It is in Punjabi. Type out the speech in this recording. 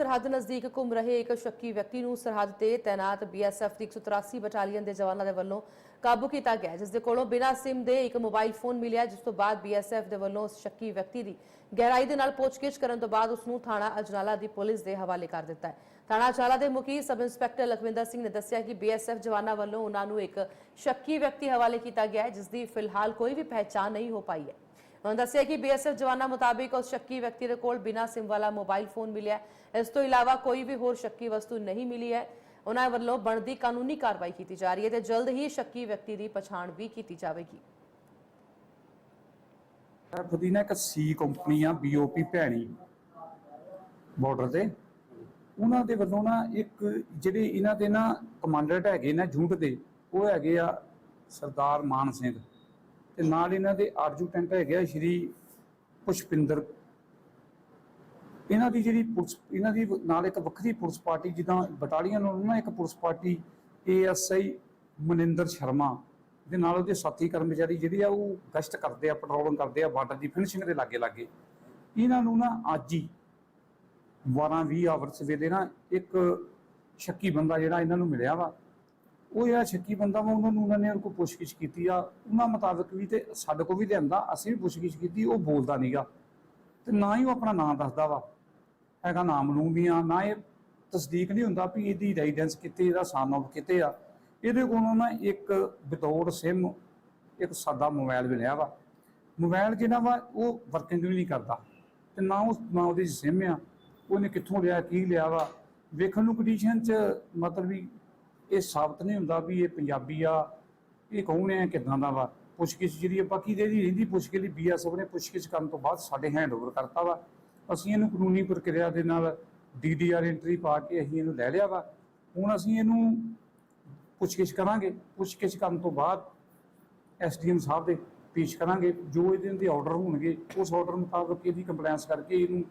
ਸਰਹੱਦ ਨਜ਼ਦੀਕ ਘੁੰਮ ਰਹੇ ਇੱਕ ਸ਼ੱਕੀ ਵਿਅਕਤੀ ਨੂੰ ਸਰਹੱਦ ਤੇ ਤੈਨਾਤ ਬੀਐਸਐਫ ਦੀ 183 ਬਟਾਲੀਅਨ ਦੇ ਜਵਾਨਾਂ ਦੇ ਵੱਲੋਂ ਕਾਬੂ ਕੀਤਾ ਗਿਆ, ਜਿਸ ਦੇ ਕੋਲੋਂ ਬਿਨਾਂ ਸਿਮ ਦੇ ਇੱਕ ਮੋਬਾਈਲ ਫੋਨ ਮਿਲਿਆ, ਜਿਸ ਤੋਂ ਬਾਅਦ ਬੀਐਸਐਫ ਦੇ ਵੱਲੋਂ ਉਸ ਸ਼ੱਕੀ ਵਿਅਕਤੀ ਦੀ ਗਹਿਰਾਈ ਦੇ ਨਾਲ ਪੁੱਛਗਿੱਛ ਕਰਨ ਤੋਂ ਬਾਅਦ ਉਸ ਨੂੰ ਥਾਣਾ ਅਜਨਾਲਾ ਦੀ ਪੁਲਿਸ ਦੇ ਹਵਾਲੇ ਕਰ ਦਿੱਤਾ ਹੈ। ਥਾਣਾ ਅਜਨਾਲਾ ਦੇ ਮੁਖੀ ਸਬ ਇੰਸਪੈਕਟਰ ਲਖਵਿੰਦਰ ਸਿੰਘ ਨੇ ਦੱਸਿਆ ਕਿ ਬੀਐਸਐਫ ਜਵਾਨਾਂ ਵੱਲੋਂ ਉਹਨਾਂ ਨੂੰ ਇੱਕ ਸ਼ੱਕੀ ਵਿਅਕਤੀ ਹਵਾਲੇ ਕੀਤਾ ਗਿਆ ਹੈ, ਜਿਸ ਦੀ ਫਿਲਹਾਲ ਕੋਈ ਵੀ ਪਹਿਚਾਣ ਨਹੀਂ ਹੋ ਪਾਈ ਹੈ। ਉਹਨਾਂ ਦੱਸਿਆ ਕਿ ਬੀਐਸਐਫ ਜਵਾਨਾਂ ਮੁਤਾਬਿਕ ਉਸ ਸ਼ੱਕੀ ਵਿਅਕਤੀ ਦੇ ਕੋਲ ਬਿਨਾਂ ਸਿਮ ਵਾਲਾ ਮੋਬਾਈਲ ਫੋਨ ਮਿਲਿਆ ਇਸ ਤੋਂ ਇਲਾਵਾ ਕੋਈ ਵੀ ਹੋਰ ਸ਼ੱਕੀ ਵਸਤੂ ਨਹੀਂ ਮਿਲੀ ਹੈ। ਉਹਨਾਂ ਵੱਲੋਂ ਬਣਦੀ ਕਾਨੂੰਨੀ ਕਾਰਵਾਈ ਕੀਤੀ ਜਾ ਰਹੀ ਹੈ ਤੇ ਜਲਦ ਹੀ ਸ਼ੱਕੀ ਵਿਅਕਤੀ ਦੀ ਪਛਾਣ ਵੀ ਕੀਤੀ ਜਾਵੇਗੀ। ਐਫ ਨਾ ਇੱਕ ਸੀ ਕੰਪਨੀ ਆ ਬੀਓਪੀ ਭੈਣੀ ਬਾਰਡਰ ਤੇ। ਉਹਨਾਂ ਦੇ ਵੱਲੋਂ ਨਾ ਇੱਕ ਜਿਹੜੇ ਇਹਨਾਂ ਦੇ ਨਾ ਕਮਾਂਡਰ ਹੈਗੇ ਨਾ ਝੂਠ ਦੇ, ਉਹ ਹੈਗੇ ਆ ਸਰਦਾਰ ਮਾਨ ਸਿੰਘ। ਤੇ ਨਾਲ ਇਹਨਾਂ ਦੇ ਆਰਜੂਟੈਂਟ ਹੈਗੇ ਸ਼੍ਰੀ ਪੁਸ਼ਪਿੰਦਰ। ਇਹਨਾਂ ਦੀ ਜਿਹੜੀ ਪੁਲਿਸ, ਇਹਨਾਂ ਦੀ ਨਾਲ ਇੱਕ ਵੱਖਰੀ ਪੁਲਿਸ ਪਾਰਟੀ ਜਿੱਦਾਂ ਬਟਾਲੀਅਨ ਨੂੰ ਨਾ ਇੱਕ police party ASI Maninder Sharma ਦੇ ਨਾਲ ਉਹਦੇ ਸਾਥੀ ਕਰਮਚਾਰੀ ਜਿਹੜੇ ਆ ਉਹ ਗਸ਼ਤ ਕਰਦੇ ਆ ਪੈਟਰੋਲਿੰਗ ਕਰਦੇ ਆ, ਬਾਰਡਰ ਦੀ ਫਿਨਿਸ਼ਿੰਗ ਦੇ ਲਾਗੇ ਲਾਗੇ। ਇਹਨਾਂ ਨੂੰ ਨਾ ਅੱਜ ਹੀ 12 20 ਆਵਰ ਵੇਲੇ ਨਾ ਇੱਕ ਸ਼ੱਕੀ ਬੰਦਾ ਜਿਹੜਾ ਇਹਨਾਂ ਨੂੰ ਮਿਲਿਆ ਵਾ। ਉਹ ਜਿਹੜਾ ਸ਼ੱਕੀ ਬੰਦਾ ਵਾ, ਉਹਨਾਂ ਨੂੰ ਉਹਨਾਂ ਨੇ ਉਹ ਕੋਲ ਪੁੱਛਗਿੱਛ ਕੀਤੀ ਆ, ਉਹਨਾਂ ਮੁਤਾਬਕ ਵੀ ਤੇ ਸਾਡੇ ਕੋਲ ਵੀ ਲਿਆਂਦਾ, ਅਸੀਂ ਵੀ ਪੁੱਛਗਿੱਛ ਕੀਤੀ, ਉਹ ਬੋਲਦਾ ਨਹੀਂਗਾ ਤੇ ਨਾ ਹੀ ਉਹ ਆਪਣਾ ਨਾਮ ਦੱਸਦਾ ਵਾ। ਹੈਗਾ ਨਾਮ ਨੂੰ ਵੀ ਆ, ਨਾ ਇਹ ਤਸਦੀਕ ਨਹੀਂ ਹੁੰਦਾ ਵੀ ਇਹਦੀ ਰੈਜ਼ੀਡੈਂਸ ਕਿੱਥੇ, ਇਹਦਾ ਸਾਨ ਆਫ ਕਿੱਥੇ ਆ। ਇਹਦੇ ਕੋਲੋਂ ਨਾ ਇੱਕ ਵਿਦਆਊਟ ਸਿਮ ਇੱਕ ਸਾਦਾ ਮੋਬਾਈਲ ਮਿਲਿਆ ਵਾ। ਮੋਬਾਈਲ ਜਿਹੜਾ ਵਾ, ਉਹ ਵਰਕਿੰਗ ਵੀ ਨਹੀਂ ਕਰਦਾ। ਤੇ ਨਾ ਉਹ ਨਾ ਉਹਦੀ ਸਿਮ ਆ, ਉਹਨੇ ਕਿੱਥੋਂ ਲਿਆ, ਕੀ ਲਿਆ ਵਾ। ਵੇਖਣ ਨੂੰ ਕੰਡੀਸ਼ਨ ਚ ਮਤਲਬ ਵੀ ਇਹ ਸਾਬਤ ਨਹੀਂ ਹੁੰਦਾ ਵੀ ਇਹ ਪੰਜਾਬੀ ਆ ਇਹ ਕੌਣ ਹੈ ਕਿਦਾਂ ਦਾ ਵਾ? ਪੁੱਛਗਿੱਛ ਜਿਹੜੀ ਆ, ਬਾਕੀ ਦੇ ਦੀ ਰਹਿੰਦੀ ਪੁੱਛਗਿੱਛ ਦੀ ਬੀਐਸਐਫ ਨੇ ਪੁੱਛਗਿੱਛ ਕਰਨ ਤੋਂ ਬਾਅਦ ਸਾਡੇ ਹੈਂਡਓਵਰ ਕਰਤਾ ਵਾ। ਅਸੀਂ ਇਹਨੂੰ ਕਾਨੂੰਨੀ ਪ੍ਰਕਿਰਿਆ ਦੇ ਨਾਲ ਡੀਡੀਆਰ ਐਂਟਰੀ ਪਾ ਕੇ ਅਸੀਂ ਇਹਨੂੰ ਲੈ ਲਿਆ ਵਾ। ਹੁਣ ਅਸੀਂ ਇਹਨੂੰ ਪੁੱਛਗਿੱਛ ਕਰਾਂਗੇ। ਪੁੱਛਗਿੱਛ ਕਰਨ ਤੋਂ ਬਾਅਦ ਐਸਡੀਐਮ ਸਾਹਿਬ ਦੇ ਪੇਸ਼ ਕਰਾਂਗੇ। ਜੋ ਇਹਦੇ ਦੇ ਆਰਡਰ ਹੋਣਗੇ ਉਸ ਆਰਡਰ ਮੁਤਾਬਕ ਇਹਦੀ ਕੰਪਲਾਈਂਸ ਕਰਕੇ ਇਹਨੂੰ